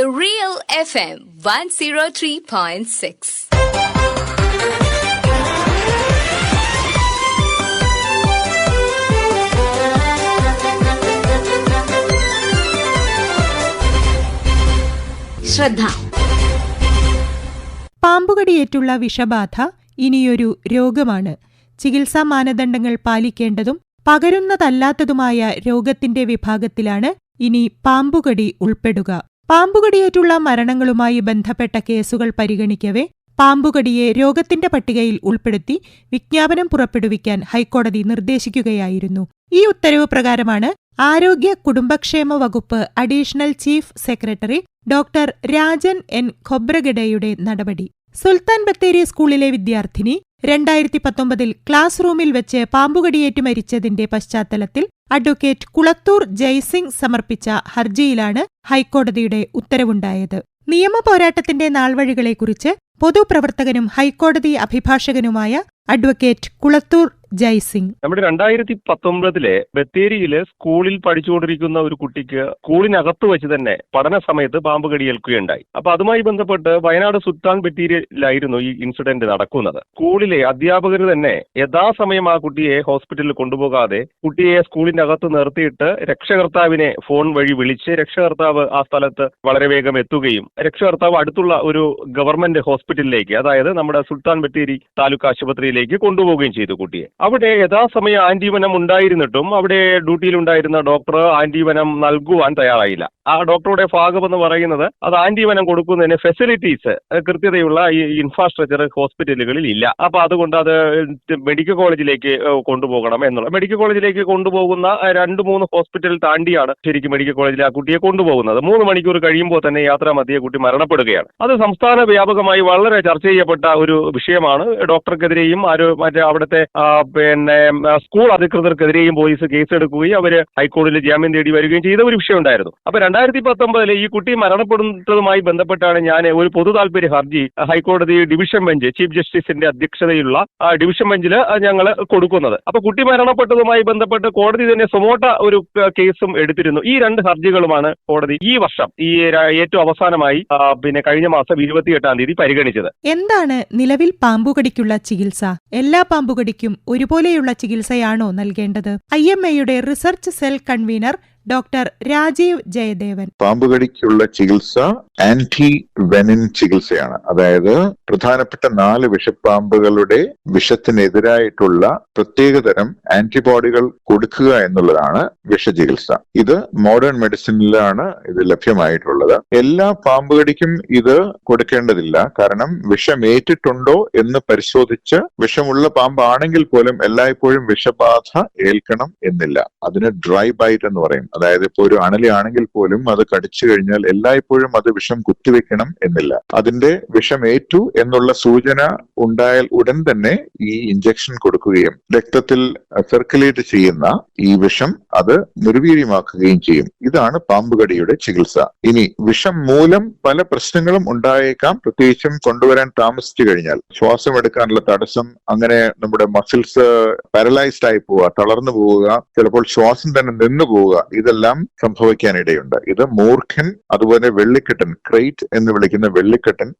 The Real FM 103.6. ശ്രദ്ധ. പാമ്പുകടിയേറ്റുള്ള വിഷബാധ ഇനിയൊരു രോഗമാണ്. ചികിത്സാ മാനദണ്ഡങ്ങൾ പാലിക്കേണ്ടതും പകരുന്നതല്ലാത്തതുമായ രോഗത്തിന്റെ വിഭാഗത്തിലാണ് ഇനി പാമ്പുകടി ഉൾപ്പെടുക. പാമ്പുകടിയേറ്റുള്ള മരണങ്ങളുമായി ബന്ധപ്പെട്ട കേസുകൾ പരിഗണിക്കവേ പാമ്പുകടിയെ രോഗത്തിന്റെ പട്ടികയിൽ ഉൾപ്പെടുത്തി വിജ്ഞാപനം പുറപ്പെടുവിക്കാൻ ഹൈക്കോടതി നിർദ്ദേശിക്കുകയായിരുന്നു. ഈ ഉത്തരവ് പ്രകാരമാണ് ആരോഗ്യ കുടുംബക്ഷേമ വകുപ്പ് additional chief secretary doctor Rajan N ഖൊബ്രഗഡയുടെ നടപടി. സുൽത്താൻ ബത്തേരി സ്കൂളിലെ വിദ്യാർത്ഥിനി രണ്ടായിരത്തി പത്തൊമ്പതിൽ ക്ലാസ് റൂമിൽ വെച്ച് പാമ്പുകടിയേറ്റ് മരിച്ചതിന്റെ പശ്ചാത്തലത്തിൽ അഡ്വക്കേറ്റ് കുളത്തൂർ ജയ്സിംഗ് സമർപ്പിച്ച ഹർജിയിലാണ് ഹൈക്കോടതിയുടെ ഉത്തരവുണ്ടായത്. നിയമപോരാട്ടത്തിന്റെ നാൾവഴികളെക്കുറിച്ച് പൊതുപ്രവർത്തകനും ഹൈക്കോടതി അഭിഭാഷകനുമായ അഡ്വക്കേറ്റ് കുളത്തൂർ ജയ്സിംഗ് നമ്മുടെ രണ്ടായിരത്തി പത്തൊമ്പതിലെ ബത്തേരിയിലെ സ്കൂളിൽ പഠിച്ചുകൊണ്ടിരിക്കുന്ന ഒരു കുട്ടിക്ക് സ്കൂളിനകത്ത് വെച്ച് തന്നെ പഠന സമയത്ത് പാമ്പ് കടിയേൽക്കുകയുണ്ടായി. അപ്പൊ അതുമായി ബന്ധപ്പെട്ട് വയനാട് സുൽത്താൻ ബത്തേരിയിലായിരുന്നു ഈ ഇൻസിഡന്റ് നടക്കുന്നത്. സ്കൂളിലെ അധ്യാപകർ തന്നെ യഥാസമയം ആ കുട്ടിയെ ഹോസ്പിറ്റലിൽ കൊണ്ടുപോകാതെ കുട്ടിയെ സ്കൂളിന്റെ അകത്ത് നിർത്തിയിട്ട് രക്ഷകർത്താവിനെ ഫോൺ വഴി വിളിച്ച് രക്ഷകർത്താവ് ആ സ്ഥലത്ത് വളരെ വേഗം എത്തുകയും രക്ഷകർത്താവ് അടുത്തുള്ള ഒരു ഗവൺമെന്റ് ഹോസ്പിറ്റലിലേക്ക് അതായത് നമ്മുടെ സുൽത്താൻ ബത്തേരി താലൂക്ക് ആശുപത്രിയിലേക്ക് കൊണ്ടുപോവുകയും ചെയ്തു കുട്ടിയെ. അവിടെ യഥാസമയം ആന്റിവനം ഉണ്ടായിരുന്നിട്ടും അവിടെ ഡ്യൂട്ടിയിലുണ്ടായിരുന്ന ഡോക്ടർ ആന്റിവനം നൽകുവാൻ തയ്യാറായില്ല. ആ ഡോക്ടറുടെ ഭാഗം എന്ന് പറയുന്നത് അത് ആന്റിവനം കൊടുക്കുന്നതിന് ഫെസിലിറ്റീസ് കൃത്യതയുള്ള ഈ ഇൻഫ്രാസ്ട്രക്ചർ ഹോസ്പിറ്റലുകളിൽ ഇല്ല. അപ്പൊ അതുകൊണ്ട് അത് മെഡിക്കൽ കോളേജിലേക്ക് കൊണ്ടുപോകണം എന്നുള്ള. മെഡിക്കൽ കോളേജിലേക്ക് കൊണ്ടുപോകുന്ന രണ്ട് മൂന്ന് ഹോസ്പിറ്റൽ താണ്ടിയാണ് ശരിക്കും മെഡിക്കൽ കോളേജിൽ ആ കുട്ടിയെ കൊണ്ടുപോകുന്നത്. മൂന്ന് മണിക്കൂർ കഴിയുമ്പോൾ തന്നെ യാത്രാ മധ്യേ കുട്ടി മരണപ്പെടുകയാണ്. അത് സംസ്ഥാന വ്യാപകമായി വളരെ ചർച്ച ചെയ്യപ്പെട്ട ഒരു വിഷയമാണ്. ഡോക്ടർക്കെതിരെയും ആരോ മറ്റേ അവിടുത്തെ പിന്നെ സ്കൂൾ അധികൃതർക്കെതിരെയും പോലീസ് കേസെടുക്കുകയും അവർ ഹൈക്കോടതിയിൽ ജാമ്യം തേടി വരികയും ചെയ്ത ഒരു വിഷയം ഉണ്ടായിരുന്നു. അപ്പൊ രണ്ടായിരത്തി പത്തൊമ്പതിലെ ഈ കുട്ടി മരണപ്പെടുന്നതുമായി ബന്ധപ്പെട്ടാണ് ഞാൻ ഒരു പൊതു താല്പര്യ ഹർജി ഹൈക്കോടതി ഡിവിഷൻ ബെഞ്ച് ചീഫ് ജസ്റ്റിസിന്റെ അധ്യക്ഷതയിലുള്ള ആ ഡിവിഷൻ ബെഞ്ചിൽ ഞങ്ങൾ കൊടുക്കുന്നത്. അപ്പൊ കുട്ടി മരണപ്പെട്ടതുമായി ബന്ധപ്പെട്ട് കോടതി തന്നെ സുമോട്ട ഒരു കേസും എടുത്തിരുന്നു. ഈ രണ്ട് ഹർജികളുമാണ് കോടതി ഈ വർഷം ഈ ഏറ്റവും അവസാനമായി പിന്നെ കഴിഞ്ഞ മാസം ഇരുപത്തിയെട്ടാം തീയതി പരിഗണിച്ചത്. എന്താണ് നിലവിൽ പാമ്പുകടിക്കുള്ള ചികിത്സ? എല്ലാ പാമ്പുകടിക്കും ഒരുപോലെയുള്ള ചികിത്സയാണോ നൽകേണ്ടത്? ഐ എം എയുടെ research cell convener doctor Rajeev Jayadevan. പാമ്പുകടിക്കുള്ള ചികിത്സ ആന്റി വെനിൻ ചികിത്സയാണ്. അതായത് പ്രധാനപ്പെട്ട നാല് വിഷപ്പാമ്പുകളുടെ വിഷത്തിനെതിരായിട്ടുള്ള പ്രത്യേകതരം ആന്റിബോഡികൾ കൊടുക്കുക എന്നുള്ളതാണ് വിഷചികിത്സ. ഇത് മോഡേൺ മെഡിസിനിലാണ് ഇത് ലഭ്യമായിട്ടുള്ളത്. എല്ലാ പാമ്പുകടിക്കും ഇത് കൊടുക്കേണ്ടതില്ല. കാരണം വിഷമേറ്റിട്ടുണ്ടോ എന്ന് പരിശോധിച്ച് വിഷമുള്ള പാമ്പാണെങ്കിൽ പോലും എല്ലായ്പ്പോഴും വിഷബാധ ഏൽക്കണം എന്നില്ല. അതിന് ഡ്രൈ ബൈറ്റ് എന്ന് പറയും. അതായത് ഇപ്പോൾ ഒരു അണലിയാണെങ്കിൽ പോലും അത് കടിച്ചു കഴിഞ്ഞാൽ എല്ലായ്പ്പോഴും അത് വിഷം കുത്തിവെക്കണം എന്നില്ല. അതിന്റെ വിഷം ഏറ്റു എന്നുള്ള സൂചന ഉണ്ടായാൽ ഉടൻ തന്നെ ഈ ഇഞ്ചക്ഷൻ കൊടുക്കുകയും രക്തത്തിൽ സർക്കുലേറ്റ് ചെയ്യുന്ന ഈ വിഷം അത് നിർവീര്യമാക്കുകയും ചെയ്യും. ഇതാണ് പാമ്പുകടിയുടെ ചികിത്സ. ഇനി വിഷം മൂലം പല പ്രശ്നങ്ങളും ഉണ്ടായേക്കാം. പ്രത്യേകിച്ചും കൊണ്ടുവരാൻ താമസിച്ചു കഴിഞ്ഞാൽ ശ്വാസം എടുക്കാനുള്ള തടസ്സം അങ്ങനെ നമ്മുടെ മസിൽസ് പാരലൈസ്ഡ് ആയി പോവുക തളർന്നു പോവുക ചിലപ്പോൾ ശ്വാസം തന്നെ നിന്നു പോവുക ഇതെല്ലാം സംഭവിക്കാൻ ഇടയുണ്ട് ഇത് മൂർഖൻ അതുപോലെ വെള്ളിക്കെട്ടൻ ക്രൈറ്റ് എന്ന് വിളിക്കുന്ന വെള്ളിക്കെട്ടൻ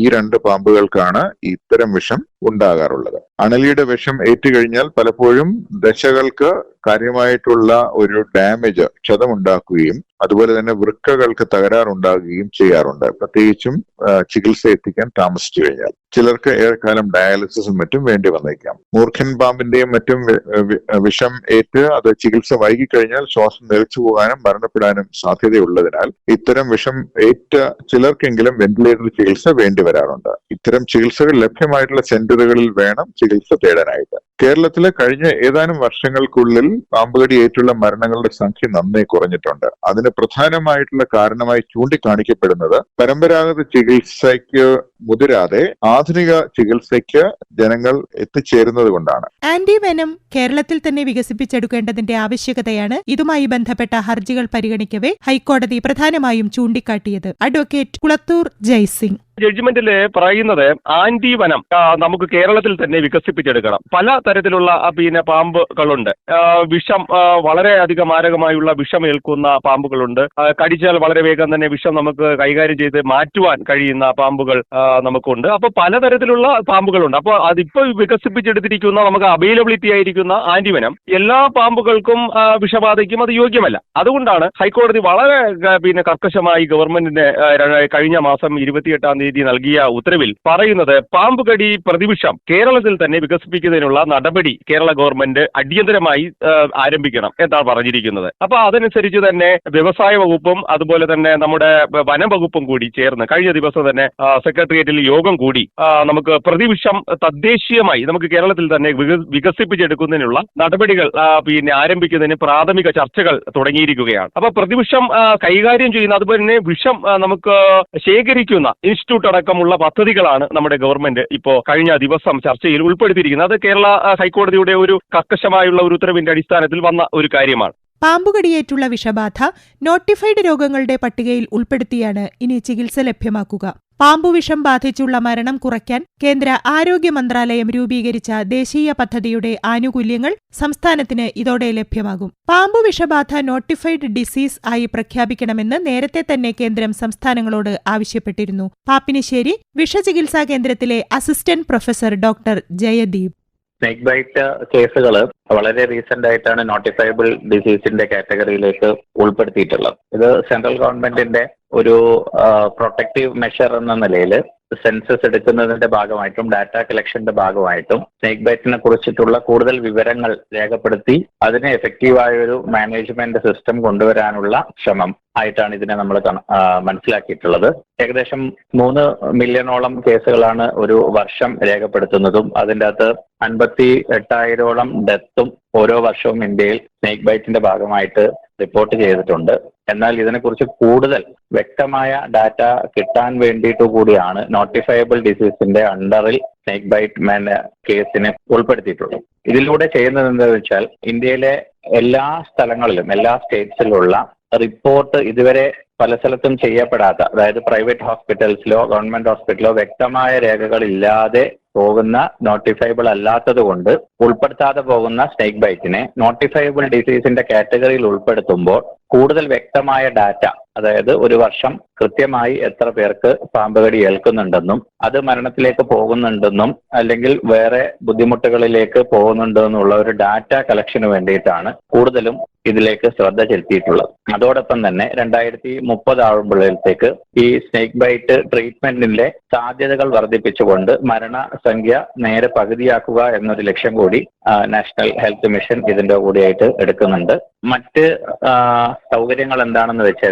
ഈ രണ്ട് പാമ്പുകൾക്കാണ് ഇത്തരം വിഷം ഉണ്ടാകാറുള്ളത്. അണലിയുടെ വിഷം ഏറ്റുകഴിഞ്ഞാൽ പലപ്പോഴും ദശകൾക്ക് കാര്യമായിട്ടുള്ള ഒരു ഡാമേജ് ക്ഷതമുണ്ടാക്കുകയും അതുപോലെ തന്നെ വൃക്കകൾക്ക് തകരാറുണ്ടാകുകയും ചെയ്യാറുണ്ട്. പ്രത്യേകിച്ചും ചികിത്സ എത്തിക്കാൻ താമസിച്ചു കഴിഞ്ഞാൽ. ചിലർക്ക് ഏറെക്കാലം ഡയാലിസിസും മറ്റും വേണ്ടി വന്നേക്കാം. മൂർഖൻ പാമ്പിന്റെയും മറ്റും വിഷം ഏറ്റ് അത് ചികിത്സ വൈകിക്കഴിഞ്ഞാൽ ശ്വാസം നിലച്ചു പോകാനും മരണപ്പെടാനും സാധ്യതയുള്ളതിനാൽ ഇത്തരം വിഷം ഏറ്റ ചിലർക്കെങ്കിലും വെന്റിലേറ്റർ ചികിത്സ വേണ്ടി വരാറുണ്ട്. ഇത്തരം ചികിത്സകൾ ലഭ്യമായിട്ടുള്ള സെന്ററുകളിൽ വേണം ചികിത്സ തേടാനായിട്ട്. കേരളത്തിലെ കഴിഞ്ഞ ഏതാനും വർഷങ്ങൾക്കുള്ളിൽ പാമ്പുകടി ഏറ്റുള്ള മരണങ്ങളുടെ സംഖ്യ നന്നേ കുറഞ്ഞിട്ടുണ്ട്. അതിന് പ്രധാനമായിട്ടുള്ള കാരണമായി ചൂണ്ടിക്കാണിക്കപ്പെടുന്നത് പരമ്പരാഗത ചികിത്സയ്ക്ക് മുതിരാതെ ആധുനിക ചികിത്സയ്ക്ക് ജനങ്ങൾ എത്തിച്ചേരുന്നത് കൊണ്ടാണ്. ആന്റിവെനം കേരളത്തിൽ തന്നെ വികസിപ്പിച്ചെടുക്കേണ്ടതിന്റെ ആവശ്യകതയാണ് ഇതുമായി ബന്ധപ്പെട്ട ഹർജികൾ പരിഗണിക്കവേ ഹൈക്കോടതി പ്രധാനമായും ചൂണ്ടിക്കാട്ടിയത്. അഡ്വക്കേറ്റ് കുളത്തൂർ ജയ്സിംഗ് ജഡ്ജ്മെന്റിൽ പറയുന്നത് ആന്റി വനം നമുക്ക് കേരളത്തിൽ തന്നെ വികസിപ്പിച്ചെടുക്കണം. പല തരത്തിലുള്ള പിന്നെ പാമ്പുകളുണ്ട്. വിഷം വളരെ അധികം മാരകമായുള്ള വിഷം ഏൽക്കുന്ന പാമ്പുകളുണ്ട്. കടിച്ചാൽ വളരെ വേഗം തന്നെ വിഷം നമുക്ക് കൈകാര്യം ചെയ്ത് മാറ്റുവാൻ കഴിയുന്ന പാമ്പുകൾ നമുക്കുണ്ട്. അപ്പൊ പലതരത്തിലുള്ള പാമ്പുകളുണ്ട്. അപ്പോൾ അതിപ്പോ വികസിപ്പിച്ചെടുത്തിരിക്കുന്ന നമുക്ക് അവൈലബിലിറ്റി ആയിരിക്കുന്ന ആന്റിവനം എല്ലാ പാമ്പുകൾക്കും വിഷബാധയ്ക്കും അത് യോഗ്യമല്ല. അതുകൊണ്ടാണ് ഹൈക്കോടതി വളരെ പിന്നെ കർക്കശമായി ഗവൺമെന്റിന്റെ കഴിഞ്ഞ മാസം ഇരുപത്തിയെട്ടാം തീയതി നൽകിയ ഉത്തരവിൽ പറയുന്നത് പാമ്പുകടി പ്രതിവിഷം കേരളത്തിൽ തന്നെ വികസിപ്പിക്കുന്നതിനുള്ള നടപടി കേരള ഗവൺമെന്റ് അടിയന്തരമായി ആരംഭിക്കണം എന്നാണ് പറഞ്ഞിരിക്കുന്നത്. അപ്പൊ അതനുസരിച്ച് തന്നെ വ്യവസായ വകുപ്പും അതുപോലെ തന്നെ നമ്മുടെ വനം വകുപ്പും കൂടി ചേർന്ന് കഴിഞ്ഞ ദിവസം തന്നെ സെക്രട്ടേറിയറ്റിൽ യോഗം കൂടി നമുക്ക് പ്രതിവിഷം തദ്ദേശീയമായി നമുക്ക് കേരളത്തിൽ തന്നെ വികസിപ്പിച്ചെടുക്കുന്നതിനുള്ള നടപടികൾ പിന്നെ ആരംഭിക്കുന്നതിന് പ്രാഥമിക ചർച്ചകൾ തുടങ്ങിയിരിക്കുകയാണ്. അപ്പൊ പ്രതിവിഷം കൈകാര്യം ചെയ്യുന്ന അതുപോലെ തന്നെ വിഷം നമുക്ക് ശേഖരിക്കുന്ന ഇൻസ്റ്റിറ്റ്യൂട്ട് അടക്കമുള്ള പദ്ധതികളാണ് നമ്മുടെ ഗവൺമെന്റ് ഇപ്പോൾ കഴിഞ്ഞ ദിവസം ചർച്ചയിൽ ഉൾപ്പെടുത്തിയിരിക്കുന്നത്. അത് കേരള ഹൈക്കോടതിയുടെ ഒരു കർക്കശമായുള്ള ഒരു ഉത്തരവിന്റെ അടിസ്ഥാനത്തിൽ വന്ന ഒരു കാര്യമാണ്. പാമ്പുകടിയേറ്റുള്ള വിഷബാധ നോട്ടിഫൈഡ് രോഗങ്ങളുടെ പട്ടികയിൽ ഉൾപ്പെടുത്തിയാണ് ഇനി ചികിത്സ ലഭ്യമാക്കുക. പാമ്പുവിഷം ബാധിച്ചുള്ള മരണം കുറയ്ക്കാൻ കേന്ദ്ര ആരോഗ്യ മന്ത്രാലയം രൂപീകരിച്ച ദേശീയ പദ്ധതിയുടെ ആനുകൂല്യങ്ങൾ സംസ്ഥാനത്തിന് ഇതോടെ ലഭ്യമാകും. പാമ്പുവിഷബാധ നോട്ടിഫൈഡ് ഡിസീസ് ആയി പ്രഖ്യാപിക്കണമെന്ന് നേരത്തെ തന്നെ കേന്ദ്രം സംസ്ഥാനങ്ങളോട് ആവശ്യപ്പെട്ടിരുന്നു. പാപ്പിനിശ്ശേരി വിഷചികിത്സാ കേന്ദ്രത്തിലെ assistant professor doctor Jaideep. Snake bite കേസുകൾ വളരെ റീസെന്റ് ആയിട്ടാണ് നോട്ടിഫയബിൾ ഡിസീസിന്റെ കാറ്റഗറിയിലേക്ക് ഉൾപ്പെടുത്തിയിട്ടുള്ളത്. ഇത് സെൻട്രൽ ഗവൺമെന്റിന്റെ ഒരു പ്രൊട്ടക്റ്റീവ് മെഷർ എന്ന നിലയിൽ സെൻസസ് എടുക്കുന്നതിന്റെ ഭാഗമായിട്ടും ഡാറ്റ കളക്ഷന്റെ ഭാഗമായിട്ടും സ്നേക്ക് ബൈറ്റിനെ കുറിച്ചിട്ടുള്ള കൂടുതൽ വിവരങ്ങൾ രേഖപ്പെടുത്തി അതിനെ എഫക്റ്റീവായ ഒരു മാനേജ്മെന്റ് സിസ്റ്റം കൊണ്ടുവരാനുള്ള ശ്രമം ആയിട്ടാണ് ഇതിനെ നമ്മൾ മനസ്സിലാക്കിയിട്ടുള്ളത്. ഏകദേശം മൂന്ന് മില്യണോളം കേസുകളാണ് ഒരു വർഷം രേഖപ്പെടുത്തുന്നതും അതിന്റെ അകത്ത് അൻപത്തി എട്ടായിരോളം ഡെത്തും ഓരോ വർഷവും ഇന്ത്യയിൽ സ്നേക്ക് ബൈറ്റിന്റെ ഭാഗമായിട്ട് റിപ്പോർട്ട് ചെയ്തിട്ടുണ്ട്. എന്നാൽ ഇതിനെക്കുറിച്ച് കൂടുതൽ വ്യക്തമായ ഡാറ്റ കിട്ടാൻ വേണ്ടിയിട്ട് കൂടിയാണ് നോട്ടിഫയബിൾ ഡിസീസിന്റെ അണ്ടറിൽ സ്നേക്ക് ബൈറ്റ് മാൻ കേസിനെ ഉൾപ്പെടുത്തിയിട്ടുള്ളത്. ഇതിലൂടെ ചെയ്യുന്നത് എന്താണെന്ന് വെച്ചാൽ ഇന്ത്യയിലെ എല്ലാ സ്ഥലങ്ങളിലും എല്ലാ സ്റ്റേറ്റ്സിലുള്ള റിപ്പോർട്ട് ഇതുവരെ പല സ്ഥലത്തും ചെയ്യപ്പെടാത്ത അതായത് പ്രൈവറ്റ് ഹോസ്പിറ്റൽസിലോ ഗവൺമെന്റ് ഹോസ്പിറ്റലോ വ്യക്തമായ രേഖകളില്ലാതെ പോകുന്ന നോട്ടിഫൈബിൾ അല്ലാത്തത് കൊണ്ട് ഉൾപ്പെടുത്താതെ പോകുന്ന സ്നേക്ക് ബൈറ്റിനെ നോട്ടിഫൈബിൾ ഡിസീസിന്റെ കാറ്റഗറിയിൽ ഉൾപ്പെടുത്തുമ്പോൾ കൂടുതൽ വ്യക്തമായ ഡാറ്റ അതായത് ഒരു വർഷം കൃത്യമായി എത്ര പേർക്ക് പാമ്പുകടി ഏൽക്കുന്നുണ്ടെന്നും അത് മരണത്തിലേക്ക് പോകുന്നുണ്ടെന്നും അല്ലെങ്കിൽ വേറെ ബുദ്ധിമുട്ടുകളിലേക്ക് പോകുന്നുണ്ടെന്നുള്ള ഒരു ഡാറ്റ കളക്ഷന് വേണ്ടിയിട്ടാണ് കൂടുതലും ഇതിലേക്ക് ശ്രദ്ധ ചെലുത്തിയിട്ടുള്ളത്. അതോടൊപ്പം തന്നെ രണ്ടായിരത്തി മുപ്പത് ഈ സ്നേക്ക് ബൈറ്റ് ട്രീറ്റ്മെന്റിന്റെ സാധ്യതകൾ വർദ്ധിപ്പിച്ചുകൊണ്ട് മരണസംഖ്യ നേരെ പകുതിയാക്കുക എന്നൊരു ലക്ഷ്യം കൂടി നാഷണൽ ഹെൽത്ത് മിഷൻ ഇതിന്റെ കൂടിയായിട്ട് എടുക്കുന്നുണ്ട്. മറ്റ് സൗകര്യങ്ങൾ എന്താണെന്ന് വെച്ച്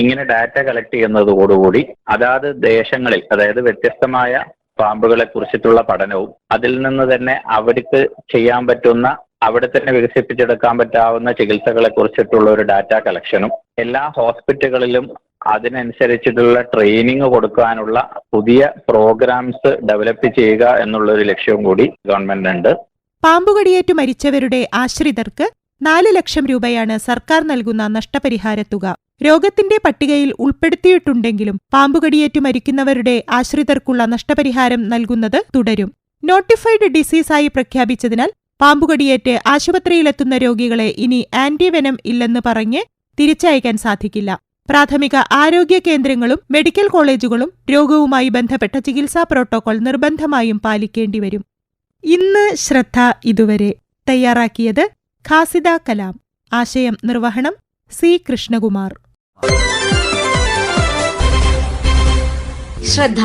ഇങ്ങനെ ഡാറ്റ കളക്ട് ചെയ്യുന്നതോടുകൂടി അതാത് ദേശങ്ങളിൽ അതായത് വ്യത്യസ്തമായ പാമ്പുകളെ കുറിച്ചിട്ടുള്ള പഠനവും അതിൽ നിന്ന് തന്നെ അവർക്ക് ചെയ്യാൻ പറ്റുന്ന അവിടെ തന്നെ വികസിപ്പിച്ചെടുക്കാൻ പറ്റാവുന്ന ചികിത്സകളെ കുറിച്ചിട്ടുള്ള ഒരു ഡാറ്റ കളക്ഷനും എല്ലാ ഹോസ്പിറ്റലുകളിലും അതിനനുസരിച്ചിട്ടുള്ള ട്രെയിനിങ് കൊടുക്കാനുള്ള പുതിയ പ്രോഗ്രാംസ് ഡെവലപ്പ് ചെയ്യുക എന്നുള്ള ഒരു ലക്ഷ്യവും കൂടി ഗവൺമെന്റ് ഉണ്ട്. പാമ്പുകടിയേറ്റു മരിച്ചവരുടെ ആശ്രിതർക്ക് നാല് ലക്ഷം രൂപയാണ് സർക്കാർ നൽകുന്ന നഷ്ടപരിഹാര തുക. രോഗത്തിന്റെ പട്ടികയിൽ ഉൾപ്പെടുത്തിയിട്ടുണ്ടെങ്കിലും പാമ്പുകടിയേറ്റു മരിക്കുന്നവരുടെ ആശ്രിതർക്കുള്ള നഷ്ടപരിഹാരം നൽകുന്നത് തുടരും. നോട്ടിഫൈഡ് ഡിസീസായി പ്രഖ്യാപിച്ചതിനാൽ പാമ്പുകടിയേറ്റ് ആശുപത്രിയിലെത്തുന്ന രോഗികളെ ഇനി ആന്റിവെനം ഇല്ലെന്ന് പറഞ്ഞ് തിരിച്ചയക്കാൻ സാധിക്കില്ല. പ്രാഥമിക ആരോഗ്യ കേന്ദ്രങ്ങളും മെഡിക്കൽ കോളേജുകളും രോഗവുമായി ബന്ധപ്പെട്ട ചികിത്സാ പ്രോട്ടോകോൾ നിർബന്ധമായും പാലിക്കേണ്ടിവരും ഇന്ന് ശ്രദ്ധ ഇതുവരെ തയ്യാറാക്കിയത് ഖാസിദ കലാം. ആശയം നിർവഹണം സി കൃഷ്ണകുമാർ. ശ്രദ്ധ.